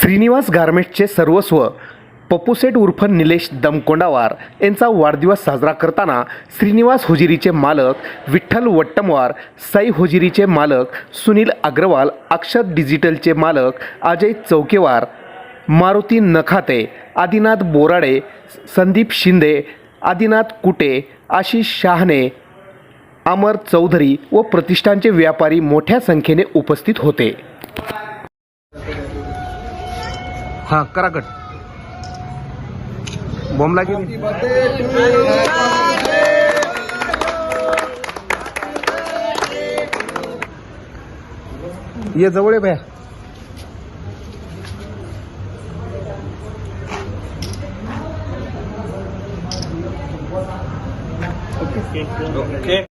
श्रीनिवास गार्मेंट्सचे सर्वस्व पप्पूसेट उर्फ निलेश दमकोंडावार यांचा वाढदिवस साजरा करताना श्रीनिवास होजिरीचे मालक विठ्ठल वट्टमवार साई होजिरीचे मालक सुनील अग्रवाल अक्षर डिजिटलचे मालक अजय चौकेवार मारुती नखाते आदिनाथ बोराडे संदीप शिंदे आदिनाथ कुटे आशिष शहाणे अमर चौधरी व प्रतिष्ठानचे व्यापारी मोठ्या संख्येने उपस्थित होते. हां करा कट. बॉम्बला ये जवळ आहे भया ओके